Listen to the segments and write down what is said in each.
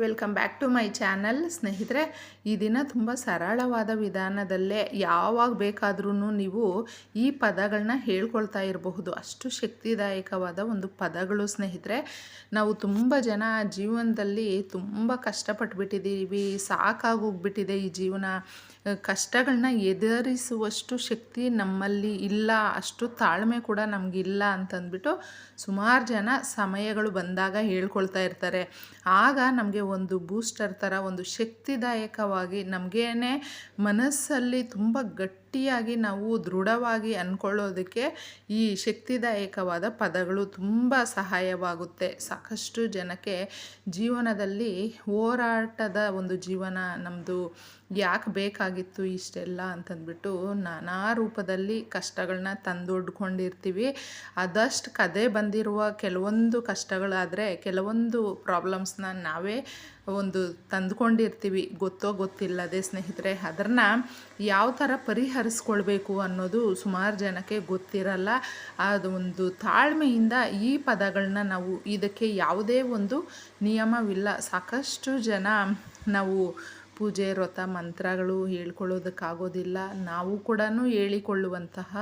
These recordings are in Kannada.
Welcome back to my channel ಸ್ನೇಹಿತರೆ, ಈ ದಿನ ತುಂಬ ಸರಳವಾದ ವಿಧಾನದಲ್ಲೇ ಯಾವಾಗ ಬೇಕಾದ್ರೂ ನೀವು ಈ ಪದಗಳನ್ನ ಹೇಳ್ಕೊಳ್ತಾ ಇರಬಹುದು. ಅಷ್ಟು ಶಕ್ತಿದಾಯಕವಾದ ಒಂದು ಪದಗಳು ಸ್ನೇಹಿತರೆ. ನಾವು ತುಂಬ ಜನ ಜೀವನದಲ್ಲಿ ತುಂಬ ಕಷ್ಟಪಟ್ಬಿಟ್ಟಿದ್ದೀವಿ ಸಾಕಾಗೋಗ್ಬಿಟ್ಟಿದೆ ಈ ಜೀವನ. ಕಷ್ಟಗಳನ್ನ ಎದುರಿಸುವಷ್ಟು ಶಕ್ತಿ ನಮ್ಮಲ್ಲಿ ಇಲ್ಲ, ಅಷ್ಟು ತಾಳ್ಮೆ ಕೂಡ ನಮಗಿಲ್ಲ ಅಂತಂದ್ಬಿಟ್ಟು ಸುಮಾರು ಜನ ಸಮಯಗಳು ಬಂದಾಗ ಹೇಳ್ಕೊಳ್ತಾ ಇರ್ತಾರೆ. ಆಗ ನಮಗೆ ಒಂದು ಬೂಸ್ಟರ್ ಥರ ಒಂದು ಶಕ್ತಿದಾಯಕವಾಗಿ ನಮಗೇನೆ ಮನಸ್ಸಲ್ಲಿ ತುಂಬ ಗಟ್ಟಿಯಾಗಿ ನಾವು ದೃಢವಾಗಿ ಅಂದ್ಕೊಳ್ಳೋದಕ್ಕೆ ಈ ಶಕ್ತಿದಾಯಕವಾದ ಪದಗಳು ತುಂಬ ಸಹಾಯವಾಗುತ್ತೆ. ಸಾಕಷ್ಟು ಜನಕ್ಕೆ ಜೀವನದಲ್ಲಿ ಹೋರಾಟದ ಒಂದು ಜೀವನ ನಮ್ಮದು ಯಾಕೆ ಬೇಕಾಗಿತ್ತು ಇಷ್ಟೆಲ್ಲ ಅಂತಂದ್ಬಿಟ್ಟು ನಾನಾ ರೂಪದಲ್ಲಿ ಕಷ್ಟಗಳನ್ನ ತಂದೊಡ್ಕೊಂಡಿರ್ತೀವಿ. ಅದಷ್ಟು ಕದೆ ಬಂದಿರುವ ಕೆಲವೊಂದು ಕಷ್ಟಗಳಾದರೆ ಕೆಲವೊಂದು ಪ್ರಾಬ್ಲಮ್ಸ್ನ ನಾವೇ ಒಂದು ತಂದುಕೊಂಡಿರ್ತೀವಿ. ಗೊತ್ತೋ ಗೊತ್ತಿಲ್ಲದೆ ಸ್ನೇಹಿತರೆ ಅದನ್ನು ಯಾವ ಥರ ಪರಿಹರಿಸ್ಕೊಳ್ಬೇಕು ಅನ್ನೋದು ಸುಮಾರು ಜನಕ್ಕೆ ಗೊತ್ತಿರಲ್ಲ. ಅದು ಒಂದು ತಾಳ್ಮೆಯಿಂದ ಈ ಪದಗಳನ್ನ ನಾವು ಇದಕ್ಕೆ ಯಾವುದೇ ಒಂದು ನಿಯಮವಿಲ್ಲ. ಸಾಕಷ್ಟು ಜನ ನಾವು ಪೂಜೆ, ವ್ರತ, ಮಂತ್ರಗಳು ಹೇಳ್ಕೊಳ್ಳೋದಕ್ಕಾಗೋದಿಲ್ಲ. ನಾವು ಕೂಡ ಹೇಳಿಕೊಳ್ಳುವಂತಹ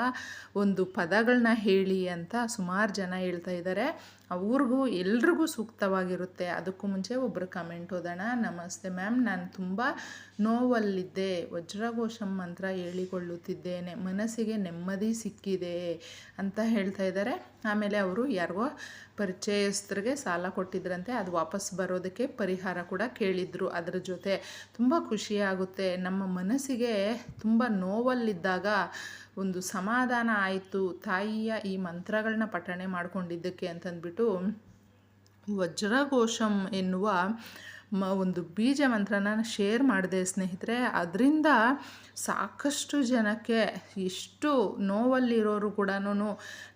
ಒಂದು ಪದಗಳನ್ನ ಹೇಳಿ ಅಂತ ಸುಮಾರು ಜನ ಹೇಳ್ತಾ ಇದ್ದಾರೆ ಅವ್ರಿಗೂ ಎಲ್ರಿಗೂ ಸೂಕ್ತವಾಗಿರುತ್ತೆ. ಅದಕ್ಕೂ ಮುಂಚೆ ಒಬ್ಬರು ಕಮೆಂಟ್ ಓದೋಣ. ನಮಸ್ತೆ ಮ್ಯಾಮ್, ನಾನು ತುಂಬ ನೋವಲ್ಲಿದ್ದೆ. ವಜ್ರಘೋಷಂ ಮಂತ್ರ ಹೇಳಿಕೊಳ್ಳುತ್ತಿದ್ದೇನೆ. ಮನಸ್ಸಿಗೆ ನೆಮ್ಮದಿ ಸಿಕ್ಕಿದೆ ಅಂತ ಹೇಳ್ತಾ ಇದ್ದಾರೆ ಆಮೇಲೆ ಅವರು ಯಾರಿಗೋ ಪರಿಚಯಸ್ಥರಿಗೆ ಸಾಲ ಕೊಟ್ಟಿದ್ರಂತೆ, ಅದು ವಾಪಸ್ ಬರೋದಕ್ಕೆ ಪರಿಹಾರ ಕೂಡ ಕೇಳಿದ್ರು ಅದರ ಜೊತೆ. ತುಂಬ ಖುಷಿಯಾಗುತ್ತೆ. ನಮ್ಮ ಮನಸ್ಸಿಗೆ ತುಂಬ ನೋವಲ್ಲಿದ್ದಾಗ ಒಂದು ಸಮಾಧಾನ ಆಯಿತು. ತಾಯಿಯ ಈ ಮಂತ್ರಗಳನ್ನ ಪಠಣೆ ಮಾಡಿಕೊಂಡಿದ್ದಕ್ಕೆ ಅಂತಂದ್ಬಿಟ್ಟು ವಜ್ರಘೋಷಂ ಎನ್ನುವ ಮ, ಒಂದು ಬೀಜ ಮಂತ್ರನ ಶೇರ್ ಮಾಡಿದೆ ಸ್ನೇಹಿತರೆ. ಅದರಿಂದ ಸಾಕಷ್ಟು ಜನಕ್ಕೆ ಎಷ್ಟು ನೋವಲ್ಲಿರೋರು ಕೂಡ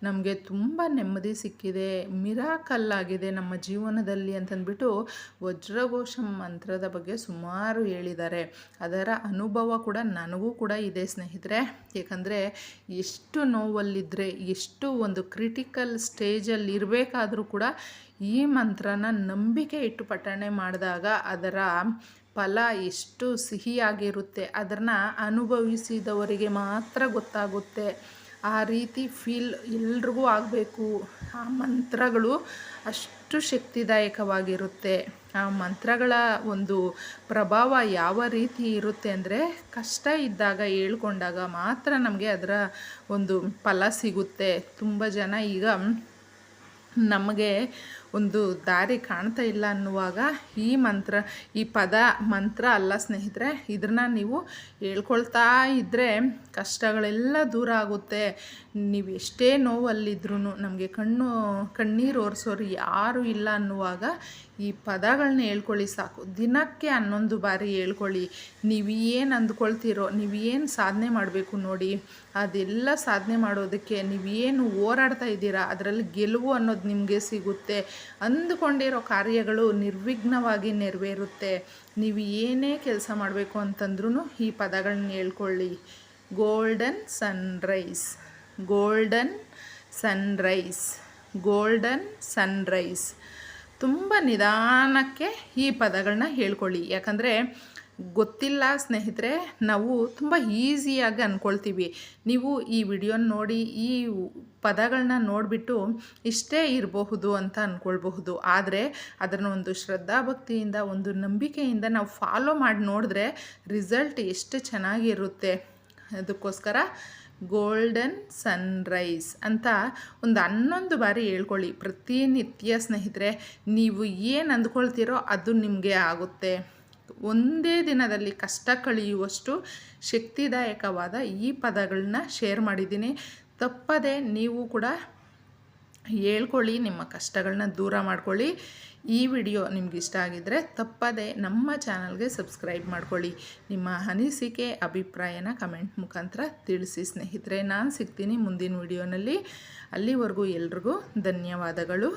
ನಮಗೆ ತುಂಬ ನೆಮ್ಮದಿ ಸಿಕ್ಕಿದೆ. ಮಿರಾಕಲ್ಲಾಗಿದೆ ನಮ್ಮ ಜೀವನದಲ್ಲಿ ಅಂತಂದ್ಬಿಟ್ಟು ವಜ್ರಘೋಷ ಮಂತ್ರದ ಬಗ್ಗೆ ಸುಮಾರು ಹೇಳಿದ್ದಾರೆ. ಅದರ ಅನುಭವ ಕೂಡ ನನಗೂ ಕೂಡ ಇದೆ ಸ್ನೇಹಿತರೆ. ಏಕೆಂದರೆ ಎಷ್ಟು ನೋವಲ್ಲಿದ್ದರೆ ಎಷ್ಟು ಒಂದು ಕ್ರಿಟಿಕಲ್ ಸ್ಟೇಜಲ್ಲಿ ಇರಬೇಕಾದ್ರೂ ಕೂಡ ಈ ಮಂತ್ರನ ನಂಬಿಕೆ ಇಟ್ಟು ಪಠಣೆ ಮಾಡಿದಾಗ ಅದರ ಫಲ ಎಷ್ಟು ಸಿಹಿಯಾಗಿರುತ್ತೆ, ಅದನ್ನು ಅನುಭವಿಸಿದವರಿಗೆ ಮಾತ್ರ ಗೊತ್ತಾಗುತ್ತೆ. ಆ ರೀತಿ ಫೀಲ್ ಎಲ್ರಿಗೂ ಆಗಬೇಕು. ಆ ಮಂತ್ರಗಳು ಅಷ್ಟು ಶಕ್ತಿದಾಯಕವಾಗಿರುತ್ತೆ. ಆ ಮಂತ್ರಗಳ ಒಂದು ಪ್ರಭಾವ ಯಾವ ರೀತಿ ಇರುತ್ತೆ ಅಂದರೆ ಕಷ್ಟ ಇದ್ದಾಗ ಹೇಳ್ಕೊಂಡಾಗ ಮಾತ್ರ ನಮಗೆ ಅದರ ಒಂದು ಫಲ ಸಿಗುತ್ತೆ. ತುಂಬ ಜನ ಈಗ ನಮಗೆ ಒಂದು ದಾರಿ ಕಾಣ್ತಾ ಇಲ್ಲ ಅನ್ನುವಾಗ ಈ ಮಂತ್ರ, ಈ ಪದ ಮಂತ್ರ ಅಲ್ಲ ಸ್ನೇಹಿತರೆ ಇದನ್ನ ನೀವು ಹೇಳ್ಕೊಳ್ತಾ ಇದ್ದರೆ ಕಷ್ಟಗಳೆಲ್ಲ ದೂರ ಆಗುತ್ತೆ. ನೀವು ಎಷ್ಟೇ ನೋವಲ್ಲಿದ್ರೂ ನಮಗೆ ಕಣ್ಣು, ಕಣ್ಣೀರು ಒರೆಸೋರು ಯಾರೂ ಇಲ್ಲ ಅನ್ನುವಾಗ ಈ ಪದಗಳನ್ನ ಹೇಳ್ಕೊಳ್ಳಿ ಸಾಕು. ದಿನಕ್ಕೆ ಹನ್ನೊಂದು ಬಾರಿ ಹೇಳ್ಕೊಳ್ಳಿ. ನೀವು ಏನು ಅಂದ್ಕೊಳ್ತೀರೋ, ನೀವು ಏನು ಸಾಧನೆ ಮಾಡಬೇಕು ನೋಡಿ. ಅದೆಲ್ಲ ಸಾಧನೆ ಮಾಡೋದಕ್ಕೆ ನೀವು ಏನು ಹೋರಾಡ್ತಾ ಇದ್ದೀರಾ, ಅದರಲ್ಲಿ ಗೆಲುವು ಅನ್ನೋದು ನಿಮಗೆ ಸಿಗುತ್ತೆ. ಅಂದುಕೊಂಡಿರೋ ಕಾರ್ಯಗಳು ನಿರ್ವಿಘ್ನವಾಗಿ ನೆರವೇರುತ್ತೆ. ನೀವು ಏನೇ ಕೆಲಸ ಮಾಡಬೇಕು ಅಂತಂದ್ರೂ ಈ ಪದಗಳನ್ನ ಹೇಳ್ಕೊಳ್ಳಿ. Golden sunrise. Golden sunrise. Golden sunrise. ತುಂಬ ನಿಧಾನಕ್ಕೆ ಈ ಪದಗಳನ್ನ ಹೇಳ್ಕೊಳ್ಳಿ. ಯಾಕಂದರೆ ಗೊತ್ತಿಲ್ಲ ಸ್ನೇಹಿತರೆ, ನಾವು ತುಂಬ ಈಸಿಯಾಗಿ ಅಂದ್ಕೊಳ್ತೀವಿ ನೀವು ಈ ವಿಡಿಯೋನ ನೋಡಿ, ಈ ಪದಗಳನ್ನ ನೋಡಿಬಿಟ್ಟು ಇಷ್ಟೇ ಇರಬಹುದು ಅಂತ ಅಂದ್ಕೊಳ್ಬಹುದು ಆದರೆ, ಅದನ್ನು ಒಂದು ಶ್ರದ್ಧಾಭಕ್ತಿಯಿಂದ, ಒಂದು ನಂಬಿಕೆಯಿಂದ ನಾವು ಫಾಲೋ ಮಾಡಿ ನೋಡಿದ್ರೆ ರಿಸಲ್ಟ್ ಎಷ್ಟು ಚೆನ್ನಾಗಿರುತ್ತೆ. ಅದಕ್ಕೋಸ್ಕರ ಗೋಲ್ಡನ್ ಸನ್ರೈಸ್ ಅಂತ ಒಂದು ಹನ್ನೊಂದು ಬಾರಿ ಹೇಳ್ಕೊಳ್ಳಿ. ಪ್ರತಿನಿತ್ಯ ಸ್ನೇಹಿತರೆ, ನೀವು ಏನು ಅಂದ್ಕೊಳ್ತೀರೋ ಅದು ನಿಮಗೆ ಆಗುತ್ತೆ. ಒಂದೇ ದಿನದಲ್ಲಿ ಕಷ್ಟ ಕಳೆಯುವಷ್ಟು ಶಕ್ತಿದಾಯಕವಾದ ಈ ಪದಗಳನ್ನ ಶೇರ್ ಮಾಡಿದ್ದೀನಿ. ತಪ್ಪದೆ ನೀವು ಕೂಡ ಹೇಳ್ಕೊಳ್ಳಿ, ನಿಮ್ಮ ಕಷ್ಟಗಳನ್ನ ದೂರ ಮಾಡ್ಕೊಳ್ಳಿ. ಈ ವಿಡಿಯೋ ನಿಮ್ಗೆ ಇಷ್ಟ ಆಗಿದ್ದರೆ ತಪ್ಪದೆ ನಮ್ಮ ಚಾನಲ್ಗೆ ಸಬ್ಸ್ಕ್ರೈಬ್ ಮಾಡ್ಕೊಳ್ಳಿ. ನಿಮ್ಮ ಅನಿಸಿಕೆ, ಅಭಿಪ್ರಾಯನ ಕಮೆಂಟ್ ಮುಖಾಂತರ ತಿಳಿಸಿ ಸ್ನೇಹಿತರೆ. ನಾನು ಸಿಗ್ತೀನಿ ಮುಂದಿನ ವಿಡಿಯೋನಲ್ಲಿ. ಅಲ್ಲಿವರೆಗೂ ಎಲ್ರಿಗೂ ಧನ್ಯವಾದಗಳು.